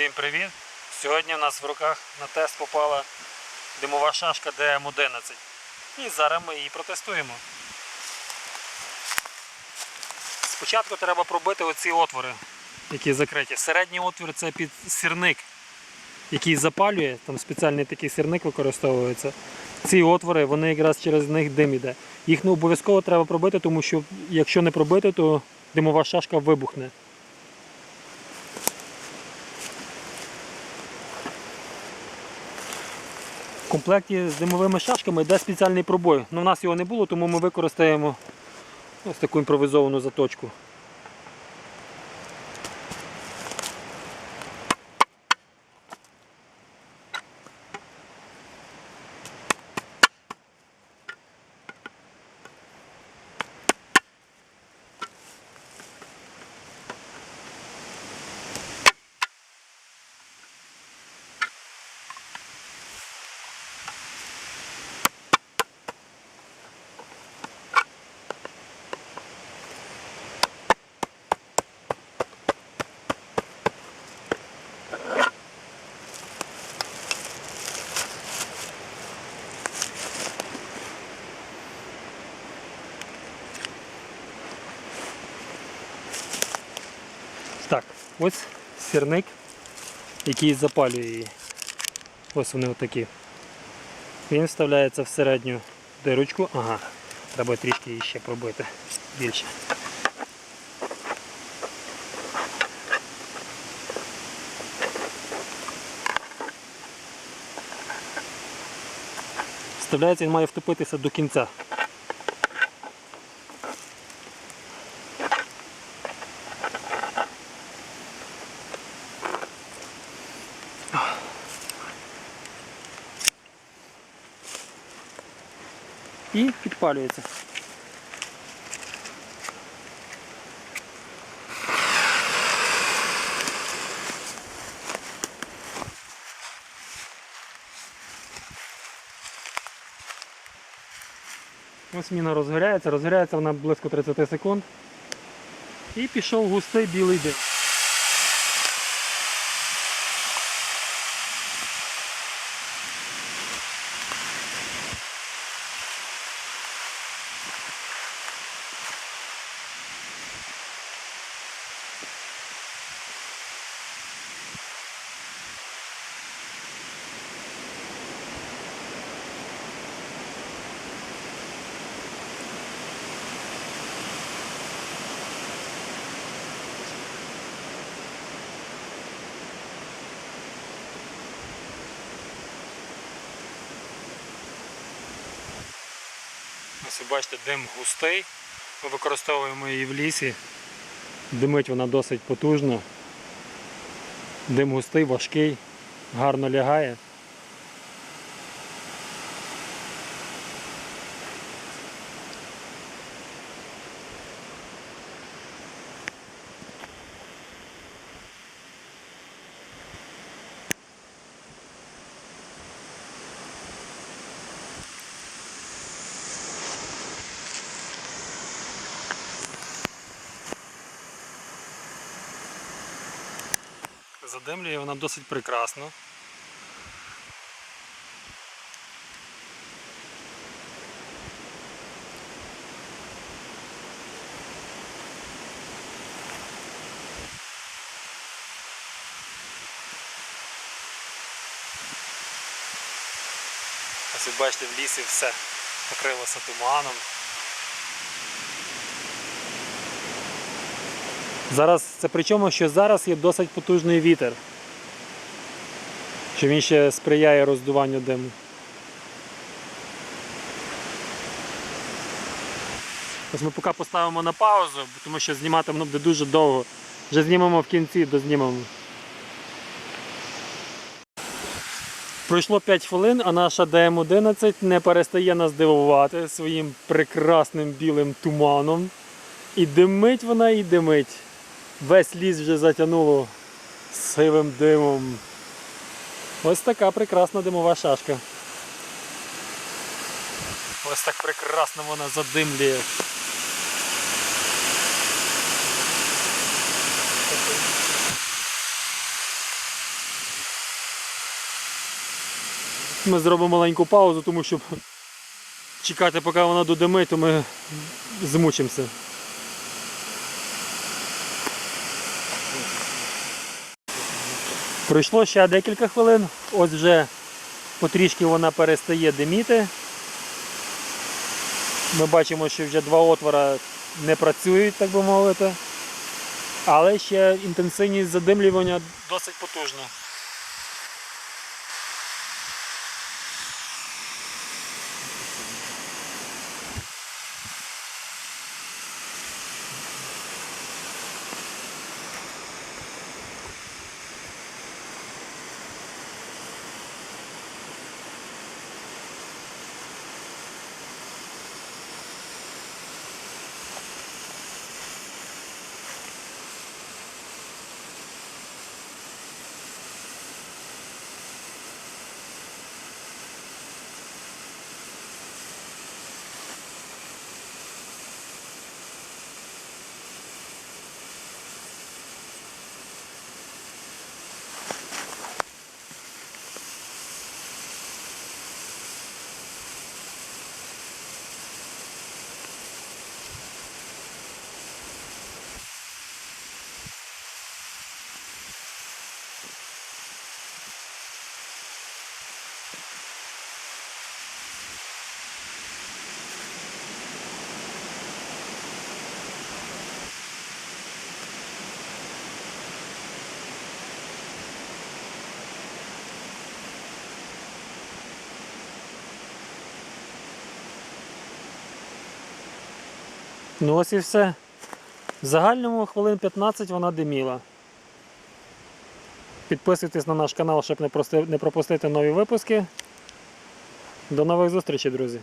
Всім привіт! Сьогодні у нас в руках на тест попала димова шашка DM11. І зараз ми її протестуємо. Спочатку треба пробити оці отвори, які закриті. Середній отвір це під сірник, який запалює, там спеціальний такий сірник використовується. Ці отвори, вони якраз через них дим іде. Їх не обов'язково треба пробити, тому що якщо не пробити, то димова шашка вибухне. В комплекті з димовими шашками йде спеціальний пробой. Ну, у нас його не було, тому ми використаємо ось таку імпровізовану заточку. Так, ось сірник, який запалює її. Ось вони отакі. Він вставляється в середню дирочку. Ага, треба трішки її ще пробити більше. Вставляється, він має втопитися до кінця. І підпалюється. Ось міна розгоряється, розгоряється вона близько 30 секунд. І пішов густий білий дим. Ось бачите, дим густий. Ми використовуємо її в лісі. Димить вона досить потужно. Дим густий, важкий, гарно лягає. Задимлює вона досить прекрасно. Ось ви бачите, в лісі все покрилося туманом. Зараз це причому, що зараз є досить потужний вітер. Що він ще сприяє роздуванню диму. Ось ми поки поставимо на паузу, тому що знімати воно буде дуже довго. Вже знімемо в кінці, дознімемо. Пройшло 5 хвилин, а наша ДМ-11 не перестає нас дивувати своїм прекрасним білим туманом. І димить вона і димить. Весь ліс вже затягнуло сивим димом. Ось така прекрасна димова шашка. Ось так прекрасно вона задимлює. Ми зробимо маленьку паузу, тому що чекати поки вона додимить, то ми змучимося. Пройшло ще декілька хвилин, ось вже потрішки вона перестає диміти. Ми бачимо, що вже два отвора не працюють, так би мовити. Але ще інтенсивність задимлювання досить потужна. Ну ось і все. В загальному хвилин 15 вона диміла. Підписуйтесь на наш канал, щоб не пропустити нові випуски. До нових зустрічей, друзі!